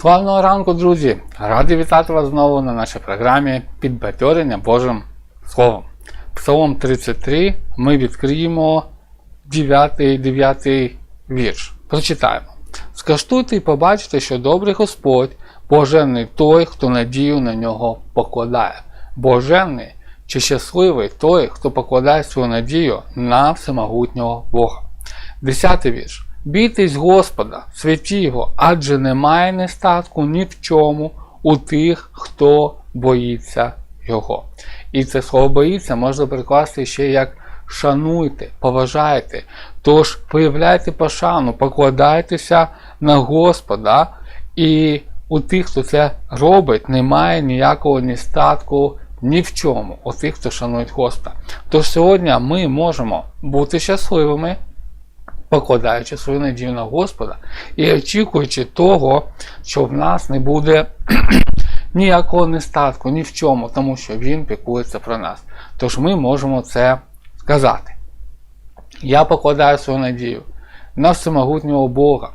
Славного ранку, друзі! Радий вітати вас знову на нашій програмі Підбадьорення Божим Словом. Псалом 33 ми відкриємо 9, 9 вірш. Прочитаємо. Скаштуйте і побачите, що добрий Господь, блаженний той, хто надію на нього покладає. Блаженний чи щасливий той, хто покладає свою надію на всемогутнього Бога. Десятий вірш. Бійтесь Господа, святі Його, адже немає нестатку ні в чому у тих, хто боїться Його. І це слово боїться можна перекласти ще як шануйте, поважайте. Тож проявляйте пошану, покладайтеся на Господа, і у тих, хто це робить, немає ніякого нестатку ні в чому, у тих, хто шанує Господа. Тож сьогодні ми можемо бути щасливими покладаючи свою надію на Господа і очікуючи того, що в нас не буде ніякого нестатку, ні в чому, тому що Він піклується про нас. Тож ми можемо це сказати. Я покладаю свою надію на всемогутнього Бога.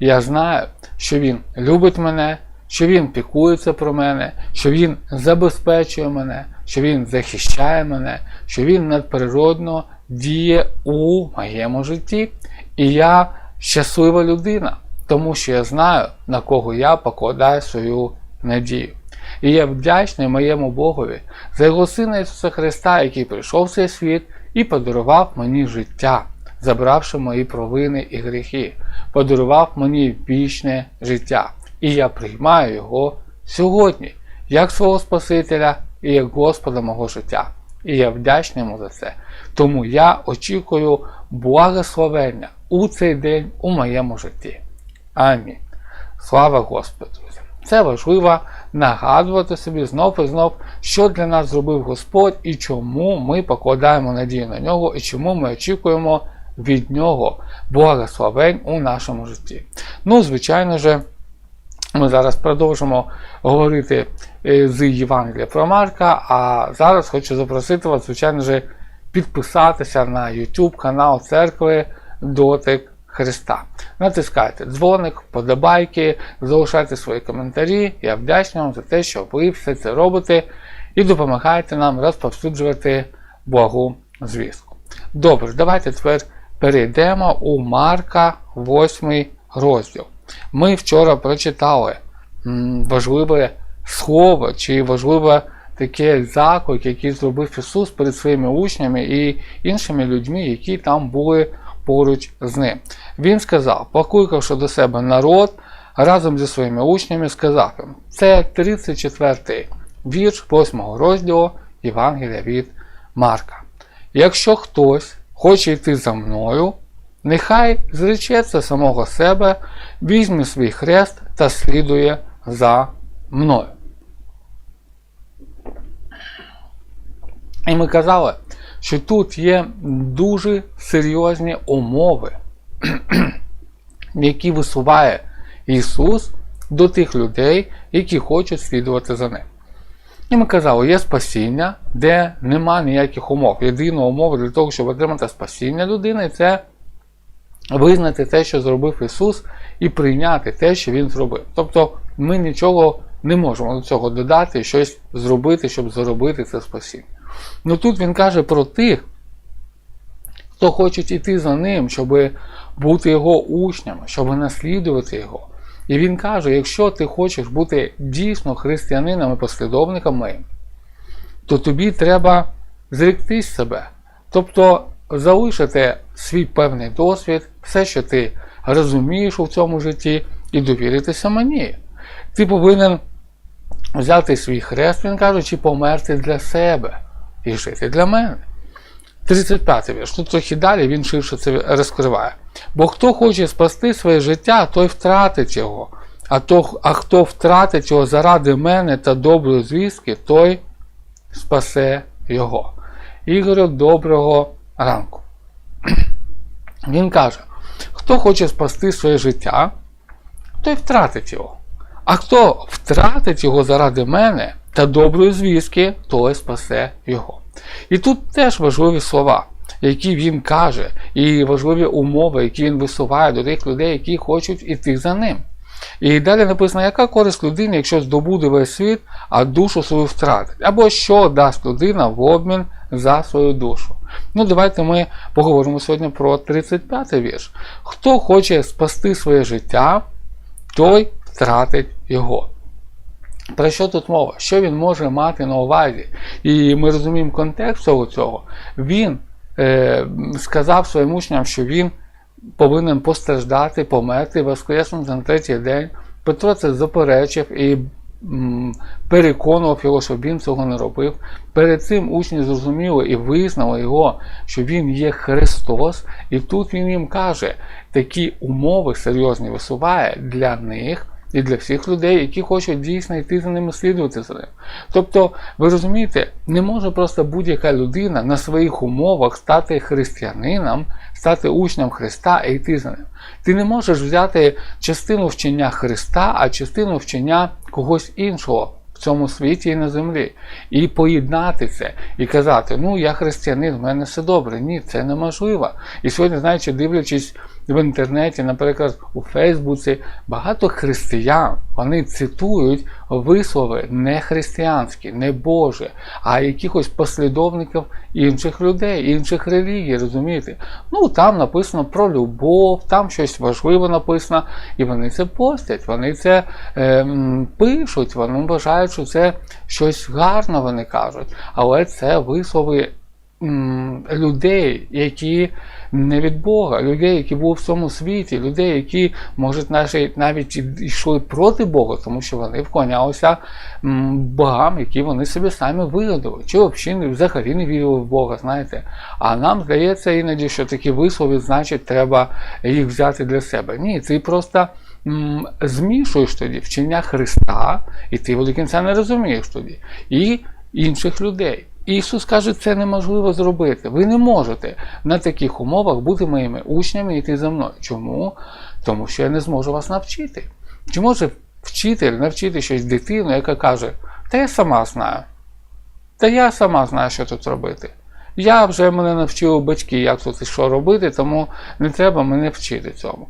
Я знаю, що Він любить мене, що Він піклується про мене, що Він забезпечує мене, що Він захищає мене, що Він надприродно діє у моєму житті. І я щаслива людина, тому що я знаю, на кого я покладаю свою надію. І я вдячний моєму Богові за його Сина Ісуса Христа, який прийшов в цей світ і подарував мені життя, забравши мої провини і гріхи, подарував мені вічне життя. І я приймаю його сьогодні, як свого Спасителя і як Господа мого життя. І я вдячний йому за це. Тому я очікую благословення у цей день у моєму житті. Амінь. Слава Господу! Це важливо нагадувати собі знов і знов, що для нас зробив Господь і чому ми покладаємо надію на нього, і чому ми очікуємо від нього благословень у нашому житті. Ну, звичайно же, ми зараз продовжимо говорити е, з Євангелія про Марка, а зараз хочу запросити вас, звичайно же, підписатися на YouTube канал церкви Дотик Христа. Натискайте дзвоник, подобайки, залишайте свої коментарі. Я вдячний вам за те, що ви все це робите і допомагаєте нам розповсюджувати благу звістку. Добре, давайте тепер перейдемо у Марка 8 розділ. Ми вчора прочитали важливе слово чи важливе таке заклик, який зробив Ісус перед своїми учнями і іншими людьми, які там були поруч з ним. Він сказав, покликавши до себе народ, разом зі своїми учнями, сказав їм, це 34 вірш 8 розділу Євангелія від Марка. Якщо хтось хоче йти за мною, нехай зречеться самого себе, візьме свій хрест та слідує за мною. І ми казали, що тут є дуже серйозні умови, які висуває Ісус до тих людей, які хочуть слідувати за ним. І ми казали, є спасіння, де нема ніяких умов. Єдина умова для того, щоб отримати спасіння людини, це визнати те, що зробив Ісус, і прийняти те, що Він зробив. Тобто ми нічого не можемо до цього додати щось зробити, щоб заробити це спасіння. Ну тут він каже про тих, хто хоче йти за ним, щоб бути його учнями, щоб наслідувати його. І він каже: якщо ти хочеш бути дійсно християнином і послідовником моїм, то тобі треба зректись себе. Тобто залишити свій певний досвід, все, що ти розумієш у цьому житті, і довіритися мені. Ти повинен взяти свій хрест, він каже, чи померти для себе і жити для мене. 35 вірш. Тут трохи далі він ширше це розкриває. Бо хто хоче спасти своє життя, той втратить його. А то, а хто втратить його заради мене та доброї звістки, той спасе його. Ігорю, доброго ранку. Він каже: хто хоче спасти своє життя, той втратить його. А хто втратить його заради мене та доброї звістки, той спасе його. І тут теж важливі слова, які він каже, і важливі умови, які він висуває до тих людей, які хочуть іти за ним. І далі написано, яка користь людині, якщо здобуде весь світ, а душу свою втратить. Або що дасть людина в обмін за свою душу. Ну, давайте ми поговоримо сьогодні про 35 вірш. Хто хоче спасти своє життя, той втратить його. Про що тут мова? Що він може мати на увазі? І ми розуміємо контекст цього. Він е, сказав своїм учням, що він повинен постраждати, померти, воскреснути на третій день. Петро це заперечив і м, переконував його, щоб він цього не робив. Перед цим учні зрозуміли і визнали його, що він є Христос, і тут він їм каже, такі умови серйозні висуває для них. І для всіх людей, які хочуть дійсно йти за ними слідувати за ним. Тобто, ви розумієте, не може просто будь-яка людина на своїх умовах стати християнином, стати учнем Христа і йти за ним. Ти не можеш взяти частину вчення Христа, а частину вчення когось іншого в цьому світі і на землі. І поєднати це, і казати, ну я християнин, в мене все добре. Ні, це неможливо. І сьогодні, знаючи, дивлячись в інтернеті, наприклад, у Фейсбуці, багато християн вони цитують вислови не християнські, не Божі, а якихось послідовників інших людей, інших релігій, розумієте? Ну там написано про любов, там щось важливе написано, і вони це постять, вони це е, пишуть, вони вважають, що це щось гарне, вони кажуть, але це вислови людей, які не від Бога, людей, які були в цьому світі, людей, які, може, навіть, йшли проти Бога, тому що вони вклонялися богам, які вони собі самі вигадали. Чи взагалі, взагалі не вірили в Бога, знаєте. А нам здається іноді, що такі вислови, значить, треба їх взяти для себе. Ні, ти просто змішуєш тоді вчення Христа, і ти до кінця не розумієш тоді. І інших людей. Ісус каже, це неможливо зробити. Ви не можете на таких умовах бути моїми учнями і йти за мною. Чому? Тому що я не зможу вас навчити. Чи може вчитель навчити щось дитину, яка каже, та я сама знаю. Та я сама знаю, що тут робити. Я вже мене навчили батьки, як тут і що робити, тому не треба мене вчити цьому.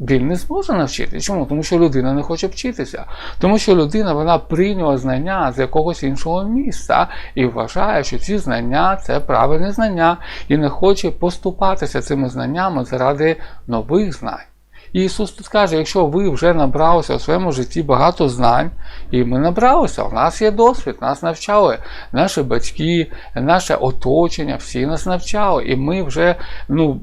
Він не зможе навчити. Чому? Тому що людина не хоче вчитися. Тому що людина вона прийняла знання з якогось іншого місця і вважає, що ці знання це правильні знання, і не хоче поступатися цими знаннями заради нових знань. І Ісус тут каже, якщо ви вже набралися у своєму житті багато знань, і ми набралися, у нас є досвід, нас навчали наші батьки, наше оточення, всі нас навчали, і ми вже ну,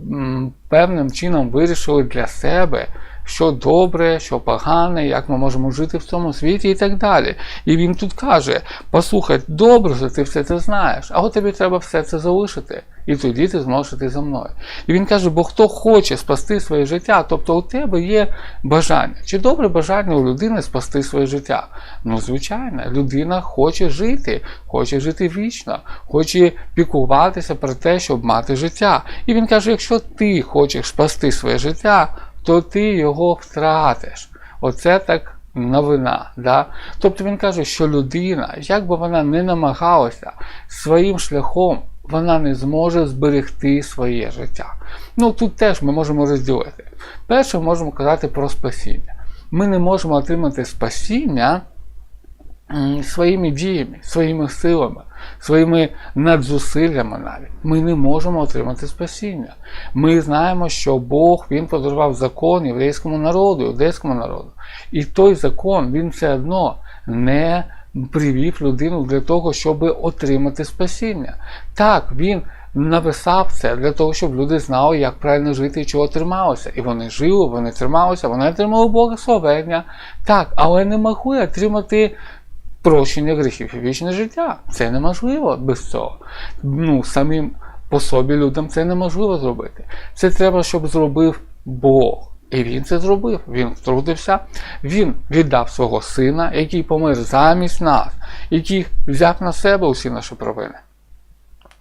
певним чином вирішили для себе. Що добре, що погане, як ми можемо жити в цьому світі і так далі. І він тут каже: послухай, добре, що ти все це знаєш, а от тобі треба все це залишити. І тоді ти зможеш йти за мною. І він каже: бо хто хоче спасти своє життя, тобто у тебе є бажання. Чи добре бажання у людини спасти своє життя? Ну, звичайно, людина хоче жити, хоче жити вічно, хоче піклуватися про те, щоб мати життя. І він каже: якщо ти хочеш спасти своє життя, то ти його втратиш. Оце так новина. Да? Тобто він каже, що людина, як би вона не намагалася своїм шляхом, вона не зможе зберегти своє життя. Ну тут теж ми можемо розділити. Перше, можемо казати про спасіння. Ми не можемо отримати спасіння своїми діями, своїми силами, своїми надзусиллями навіть. Ми не можемо отримати спасіння. Ми знаємо, що Бог Він подарував закон єврейському народу, іудейському народу. І той закон він все одно не привів людину для того, щоб отримати спасіння. Так, він написав це для того, щоб люди знали, як правильно жити і чого трималося. І вони жили, вони трималися, вони отримали благословення. Так, але не могли отримати прощення гріхів і вічне життя. Це неможливо без цього. Ну, самим по собі людям це неможливо зробити. Це треба, щоб зробив Бог. І він це зробив. Він втрутився, він віддав свого сина, який помер замість нас, який взяв на себе усі наші провини,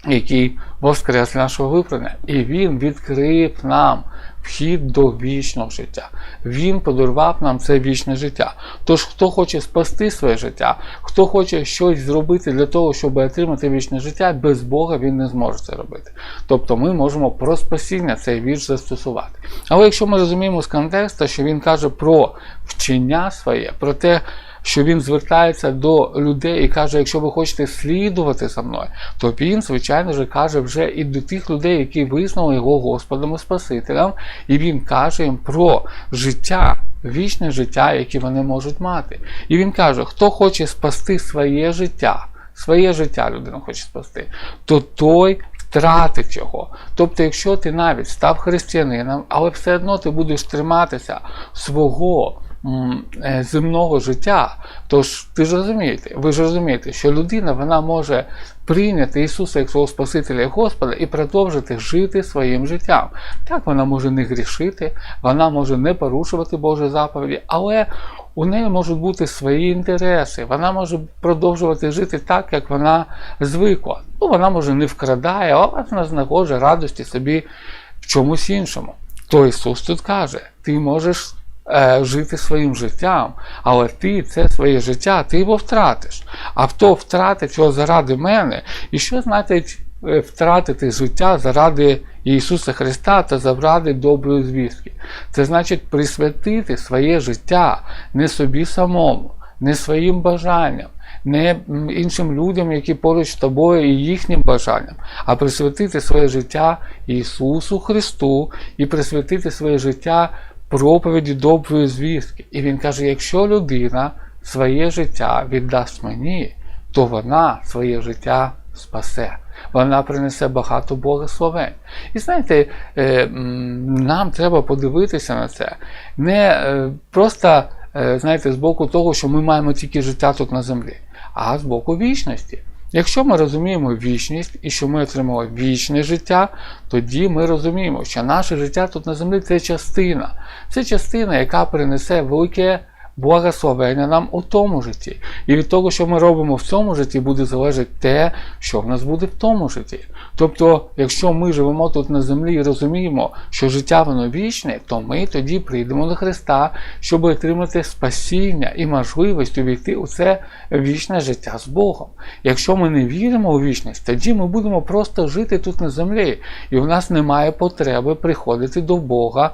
який воскрес нашого виправдання. І він відкрив нам вхід до вічного життя. Він подарував нам це вічне життя. Тож, хто хоче спасти своє життя, хто хоче щось зробити для того, щоб отримати вічне життя, без Бога він не зможе це робити. Тобто ми можемо про спасіння цей вірш застосувати. Але якщо ми розуміємо з контексту, що він каже про вчення своє, про те, що він звертається до людей і каже, якщо ви хочете слідувати за мною, то він, звичайно ж, каже вже і до тих людей, які визнали його Господом і Спасителем, і він каже їм про життя, вічне життя, яке вони можуть мати. І він каже, хто хоче спасти своє життя, своє життя людина хоче спасти, то той втратить його. Тобто, якщо ти навіть став християнином, але все одно ти будеш триматися свого земного життя, то ж ти ж розумієте, ви ж розумієте, що людина вона може прийняти Ісуса як свого Спасителя і Господа і продовжити жити своїм життям. Так, вона може не грішити, вона може не порушувати Божі заповіді, але у неї можуть бути свої інтереси, вона може продовжувати жити так, як вона звикла. Ну, вона може не вкрадає, але вона знаходить радості собі в чомусь іншому. То Ісус тут каже: ти можеш е, жити своїм життям, але ти це своє життя, ти його втратиш. А хто втратить його заради мене, і що значить е, втратити життя заради Ісуса Христа та заради доброї звістки? Це значить присвятити своє життя не собі самому, не своїм бажанням. Не іншим людям, які поруч з тобою і їхнім бажанням, а присвятити своє життя Ісусу Христу і присвятити своє життя проповіді доброї звістки. І він каже: якщо людина своє життя віддасть мені, то вона своє життя спасе. Вона принесе багато благословень. І знаєте, е, нам треба подивитися на це. Не е, просто е, знаєте, з боку того, що ми маємо тільки життя тут на землі, а з боку вічності. Якщо ми розуміємо вічність і що ми отримали вічне життя, тоді ми розуміємо, що наше життя тут на землі це частина. Це частина, яка принесе велике благословення нам у тому житті. І від того, що ми робимо в цьому житті, буде залежати те, що в нас буде в тому житті. Тобто, якщо ми живемо тут на землі і розуміємо, що життя воно вічне, то ми тоді прийдемо до Христа, щоб отримати спасіння і можливість увійти у це вічне життя з Богом. Якщо ми не віримо у вічність, тоді ми будемо просто жити тут на землі, і в нас немає потреби приходити до Бога,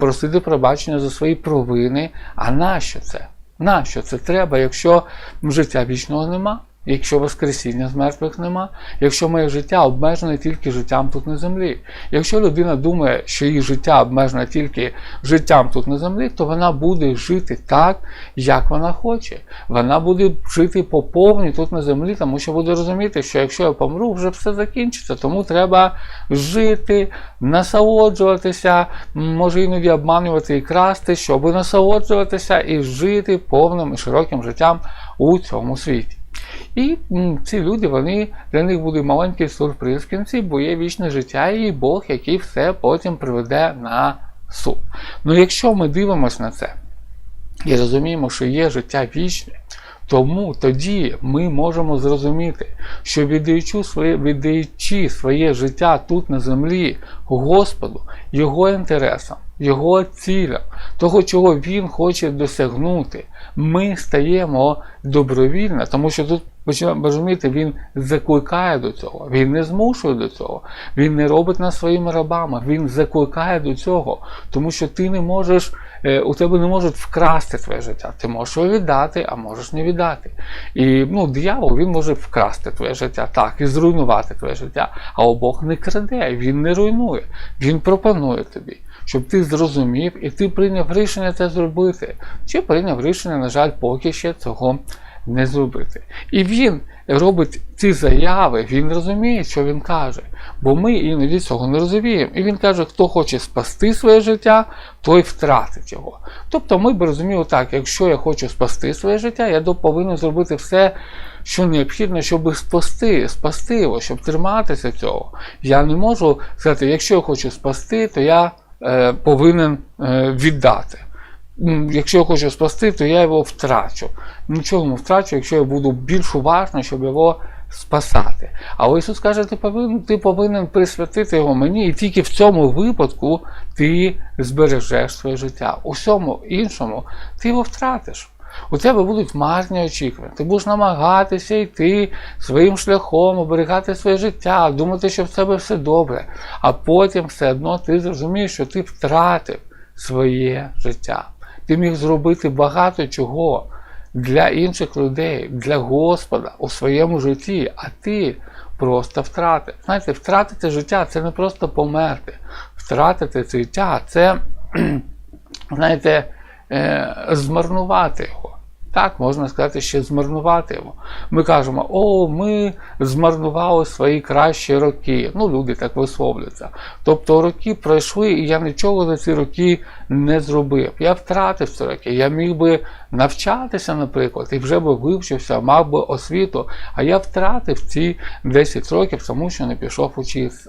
просити пробачення за свої провини. А нащо це? Нащо це треба, якщо життя вічного нема? Якщо Воскресіння з мертвих нема, якщо моє життя обмежене тільки життям тут на землі. Якщо людина думає, що її життя обмежене тільки життям тут на землі, то вона буде жити так, як вона хоче. Вона буде жити по повній тут на землі, тому що буде розуміти, що якщо я помру, вже все закінчиться. Тому треба жити, насолоджуватися, може іноді обманювати і красти, щоб насолоджуватися і жити повним і широким життям у цьому світі. І ці люди, вони для них буде маленький сюрприз в кінці, бо є вічне життя і Бог, який все потім приведе на суд. Ну якщо ми дивимося на це і розуміємо, що є життя вічне, тому тоді ми можемо зрозуміти, що віддаючи своє, віддаючи своє життя тут на землі Господу, Його інтересам, Його цілям, того, чого Він хоче досягнути, ми стаємо добровільно, тому що тут починаємо розуміти, він закликає до цього, він не змушує до цього, він не робить нас своїми рабами, він закликає до цього, тому що ти не можеш, е, у тебе не можуть вкрасти твоє життя. Ти можеш його віддати, а можеш не віддати. І ну, диявол він може вкрасти твоє життя, так, і зруйнувати твоє життя. А Бог не краде, він не руйнує, він пропонує тобі. Щоб ти зрозумів і ти прийняв рішення це зробити. Чи прийняв рішення, на жаль, поки ще цього не зробити. І він робить ці заяви, він розуміє, що він каже. Бо ми іноді цього не розуміємо. І він каже, хто хоче спасти своє життя, той втратить його. Тобто ми б розуміли так, якщо я хочу спасти своє життя, я повинен зробити все, що необхідно, щоб спасти, спасти його, щоб триматися цього. Я не можу сказати, якщо я хочу спасти, то я повинен е, віддати. Якщо я хочу спасти, то я його втрачу. Нічого не втрачу, якщо я буду більш уважно, щоб його спасати. Але Ісус каже, ти повинен, ти повинен присвятити його мені, і тільки в цьому випадку ти збережеш своє життя. У всьому іншому ти його втратиш. У тебе будуть марні очікування. Ти будеш намагатися йти своїм шляхом, оберігати своє життя, думати, що в тебе все добре. А потім все одно ти зрозумієш, що ти втратив своє життя. Ти міг зробити багато чого для інших людей, для Господа у своєму житті, а ти просто втратив. Знаєте, втратити життя це не просто померти. Втратити життя це, знаєте, е, змарнувати його. Так, можна сказати, ще змарнувати його. Ми кажемо, о, ми змарнували свої кращі роки. Ну, люди так висловлюються. Тобто роки пройшли, і я нічого за ці роки не зробив. Я втратив ці роки. Я міг би навчатися, наприклад, і вже би вивчився, мав би освіту, а я втратив ці 10 років, тому що не пішов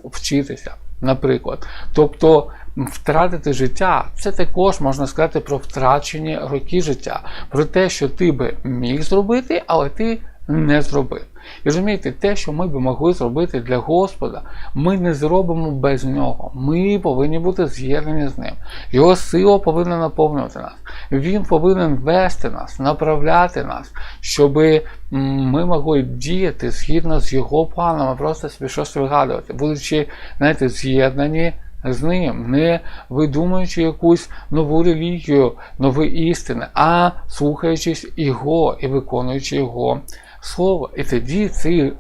вчитися. Наприклад, тобто втратити життя це також можна сказати про втрачені роки життя, про те, що ти би міг зробити, але ти не зробив. І розумієте, те, що ми би могли зробити для Господа, ми не зробимо без нього. Ми повинні бути з'єднані з ним. Його сила повинна наповнювати нас. Він повинен вести нас, направляти нас, щоб ми могли діяти згідно з його планами, просто собі щось вигадувати, будучи, знаєте, з'єднані з ним, не видумуючи якусь нову релігію, нові істини, а слухаючись його і виконуючи його слово. І тоді ці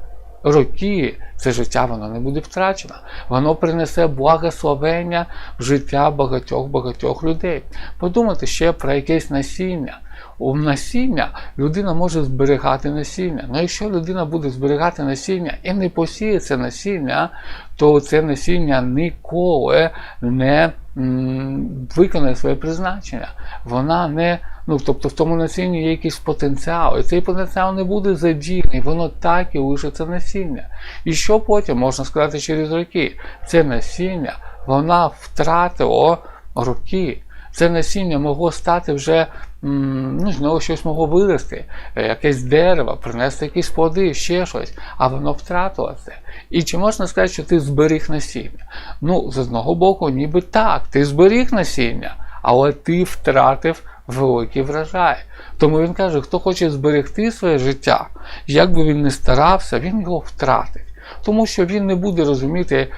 роки, це життя, воно не буде втрачено. Воно принесе благословення в життя багатьох-багатьох людей. Подумайте ще про якесь насіння. У насіння людина може зберігати насіння. Ну якщо людина буде зберігати насіння і не посіє це насіння, то це насіння ніколи не м, виконає своє призначення. Вона не, ну тобто в тому насінні є якийсь потенціал, і цей потенціал не буде задіяний, воно так і лишиться насіння. І що потім можна сказати через роки? Це насіння, вона втратила роки. Це насіння могло стати вже, ну, з нього щось могло вирости, е, якесь дерево, принести якісь плоди, ще щось, а воно втратило це. І чи можна сказати, що ти зберіг насіння? Ну, з одного боку, ніби так, ти зберіг насіння, але ти втратив великий врожай. Тому він каже, хто хоче зберегти своє життя, як би він не старався, він його втратить. Тому що він не буде розуміти,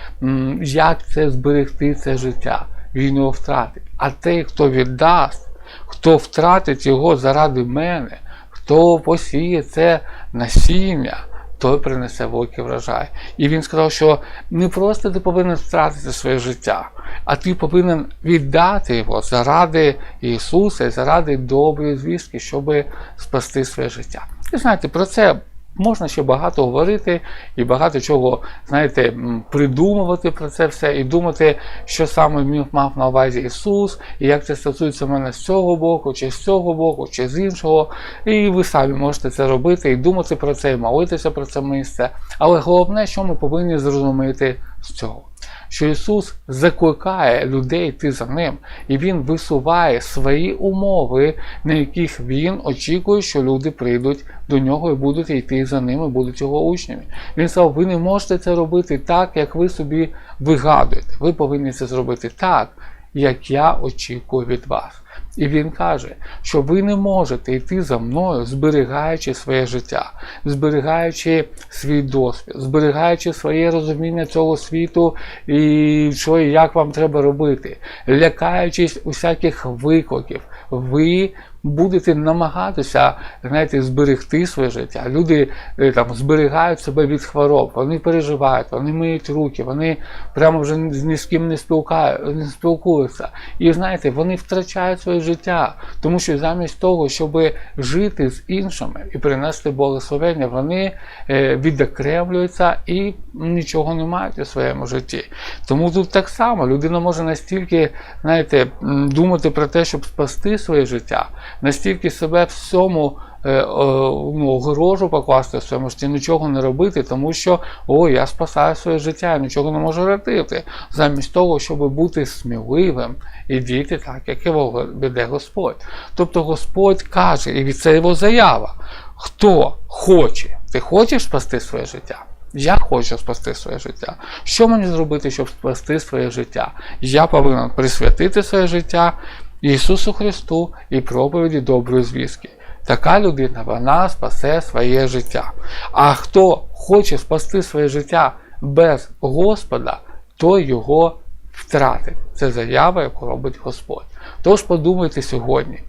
як це зберегти це життя. Він його втратить. А той, хто віддасть, хто втратить його заради мене, хто посіє це насіння, той принесе великий врожай. І він сказав, що не просто ти повинен втратити своє життя, а ти повинен віддати його заради Ісуса, заради доброї звістки, щоб спасти своє життя. І знаєте, про це можна ще багато говорити і багато чого, знаєте, придумувати про це все і думати, що саме мав на увазі Ісус, і як це стосується мене з цього боку, чи з цього боку, чи з іншого. І ви самі можете це робити, і думати про це, і молитися про це місце. Але головне, що ми повинні зрозуміти з цього. Що Ісус закликає людей йти за ним, і Він висуває свої умови, на яких Він очікує, що люди прийдуть до нього і будуть йти за ним, і будуть його учнями. Він сказав, ви не можете це робити так, як ви собі вигадуєте. Ви повинні це зробити так, як я очікую від вас. І він каже, що ви не можете йти за мною, зберігаючи своє життя, зберігаючи свій досвід, зберігаючи своє розуміння цього світу і що і як вам треба робити, лякаючись усяких викликів. Ви будете намагатися знаєте, зберегти своє життя. Люди е, там зберігають себе від хвороб, вони переживають, вони миють руки, вони прямо вже ні з ким не не спілкуються. І знаєте, вони втрачають своє життя, тому що замість того, щоб жити з іншими і принести благословення, вони е, відокремлюються і нічого не мають у своєму житті. Тому тут так само людина може настільки, знаєте, думати про те, щоб спасти своє життя, настільки себе всьому. е, Ну, покласти в своєму житті, нічого не робити, тому що о, я спасаю своє життя, я нічого не можу робити, замість того, щоб бути сміливим і діяти так, як його веде Господь. Тобто Господь каже, і це його заява. Хто хоче Ти хочеш спасти своє життя? Я хочу спасти своє життя. Що мені зробити, щоб спасти своє життя? Я повинен присвятити своє життя Ісусу Христу і проповіді доброї звістки. Така людина вона спасе своє життя. А хто хоче спасти своє життя без Господа, той його втратить. Це заява, яку робить Господь. Тож подумайте сьогодні,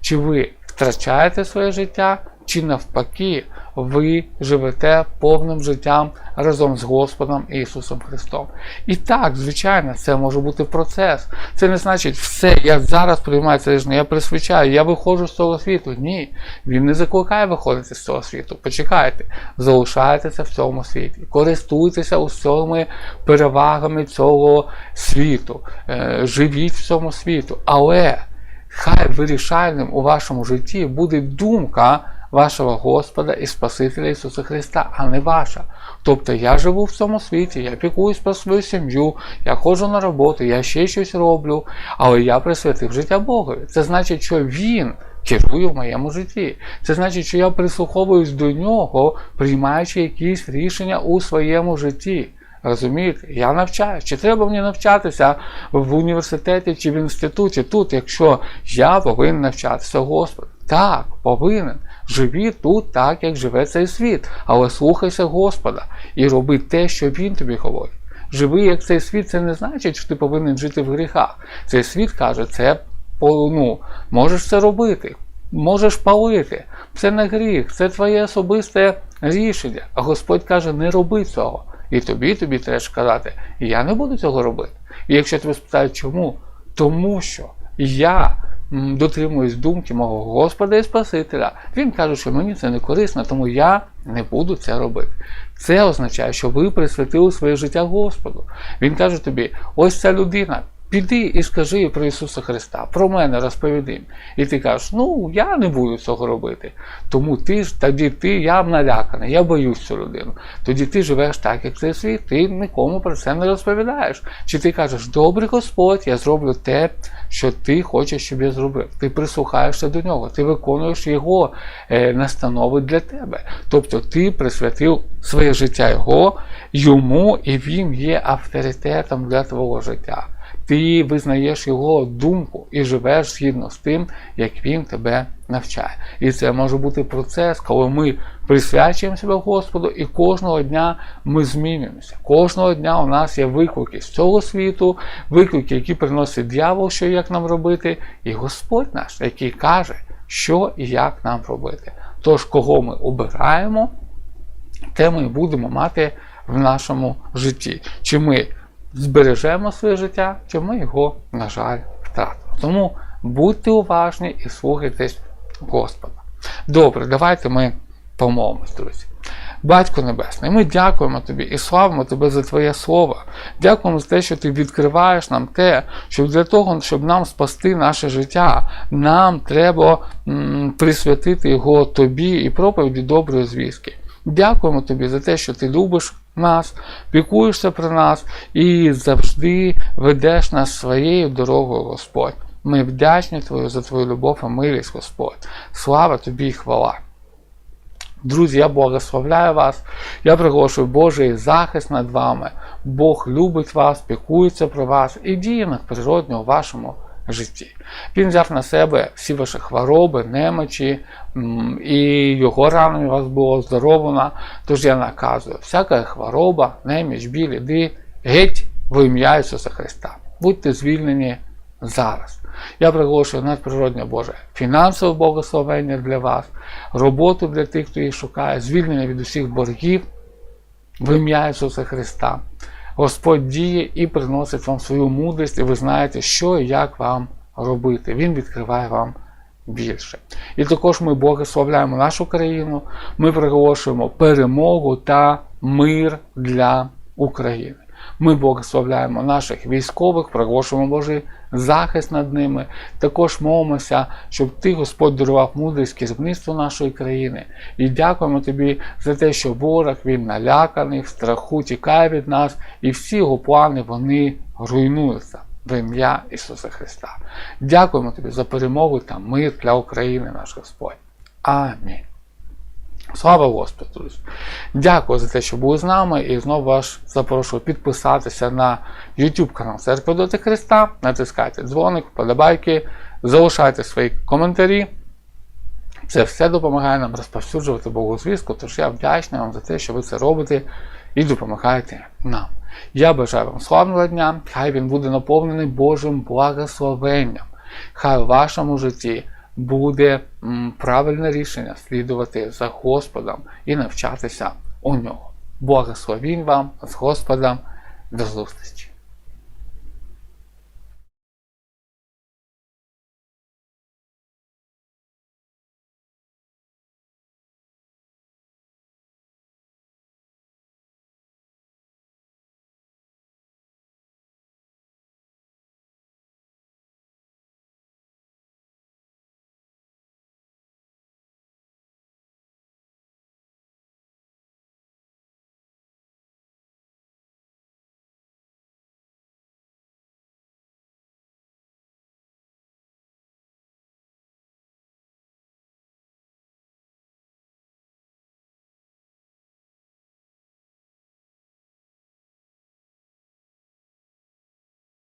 чи ви втрачаєте своє життя, чи навпаки ви живете повним життям разом з Господом Ісусом Христом. І так, звичайно, це може бути процес. Це не значить, все, я зараз приймаю це рішення, я присвячаю, я виходжу з цього світу. Ні, він не закликає виходити з цього світу. Почекайте, залишайтеся в цьому світі, користуйтеся усіми перевагами цього світу, е, живіть в цьому світу. Але хай вирішальним у вашому житті буде думка вашого Господа і Спасителя Ісуса Христа, а не ваша. Тобто я живу в цьому світі, я пікуюсь про свою сім'ю, я ходжу на роботу, я ще щось роблю, але я присвятив життя Богові. Це значить, що Він керує в моєму житті. Це значить, що я прислуховуюсь до нього, приймаючи якісь рішення у своєму житті. Розумієте, я навчаюсь. Чи треба мені навчатися в університеті чи в інституті тут, якщо я повинен навчатися Господу? Так, повинен. Живі тут так, як живе цей світ, але слухайся Господа і роби те, що Він тобі говорить. Живи як цей світ, це не значить, що ти повинен жити в гріхах. Цей світ каже, це ну, можеш це робити, можеш палити. Це не гріх, це твоє особисте рішення. А Господь каже, не роби цього. І тобі тобі треба сказати, я не буду цього робити. І якщо тебе спитають, чому? Тому що я дотримуюсь думки мого Господа і Спасителя. Він каже, що мені це не корисно, тому я не буду це робити. Це означає, що ви присвятили своє життя Господу. Він каже тобі: ось ця людина. Піди і скажи про Ісуса Христа, про мене розповіди. І ти кажеш, ну я не буду цього робити. Тому ти ж тоді ти, я наляканий, я боюсь цю людину. Тоді ти живеш так, як цей світ, ти нікому про це не розповідаєш. Чи ти кажеш, добрий Господь, я зроблю те, що ти хочеш, щоб я зробив. Ти прислухаєшся до нього, ти виконуєш його е, настанови для тебе. Тобто ти присвятив своє життя його, йому, і він є авторитетом для твого життя ти визнаєш його думку і живеш згідно з тим, як він тебе навчає. І це може бути процес, коли ми присвячуємо себе Господу, і кожного дня ми змінюємося. Кожного дня у нас є виклики з цього світу, виклики, які приносить дьявол, що і як нам робити, і Господь наш, який каже, що і як нам робити. Тож, кого ми обираємо, те ми будемо мати в нашому житті. Чи ми збережемо своє життя, чи ми його, на жаль, втратимо. Тому будьте уважні і слухайтесь Господа. Добре, давайте ми помолимось, друзі. Батько Небесний, ми дякуємо Тобі і славимо Тебе за Твоє Слово. Дякуємо за те, що Ти відкриваєш нам те, що для того, щоб нам спасти наше життя, нам треба м, присвятити його Тобі і проповіді доброї звістки. Дякуємо Тобі за те, що Ти любиш нас, пікуєшся про нас і завжди ведеш нас своєю дорогою, Господь. Ми вдячні Твою за Твою любов і милість, Господь. Слава Тобі і хвала. Друзі, я благословляю вас. Я приголошую Божий захист над вами. Бог любить вас, пікується про вас і діє надприродно у вашому житті. Він взяв на себе всі ваші хвороби, немочі, і його ранами вас було оздоровлено. Тож я наказую, всяка хвороба, неміч, біль, іди, геть в ім'я Ісуса Христа. Будьте звільнені зараз. Я приголошую надприродне Боже, фінансове благословення для вас, роботу для тих, хто їх шукає, звільнення від усіх боргів в ім'я Ісуса Христа. Господь діє і приносить вам свою мудрість, і ви знаєте, що і як вам робити. Він відкриває вам більше. І також ми благословляємо нашу країну, ми приголошуємо перемогу та мир для України. Ми благословляємо наших військових, проголошуємо Божий захист над ними. Також молимося, щоб ти, Господь, дарував мудрість керівництву нашої країни. І дякуємо тобі за те, що ворог він наляканий, в страху тікає від нас, і всі його плани вони руйнуються в ім'я Ісуса Христа. Дякуємо тобі за перемогу та мир для України, наш Господь. Амінь. Слава Господу! Дякую за те, що були з нами, і знову вас запрошую підписатися на YouTube канал Церкви Доти Христа, натискайте дзвоник, вподобайки, залишайте свої коментарі. Це все допомагає нам розповсюджувати Богозвістку, тож я вдячний вам за те, що ви це робите і допомагаєте нам. Я бажаю вам славного дня, хай він буде наповнений Божим благословенням. Хай у вашому житті буде правильне рішення слідувати за Господом і навчатися у нього. Благословінь вам з Господом. До зустрічі!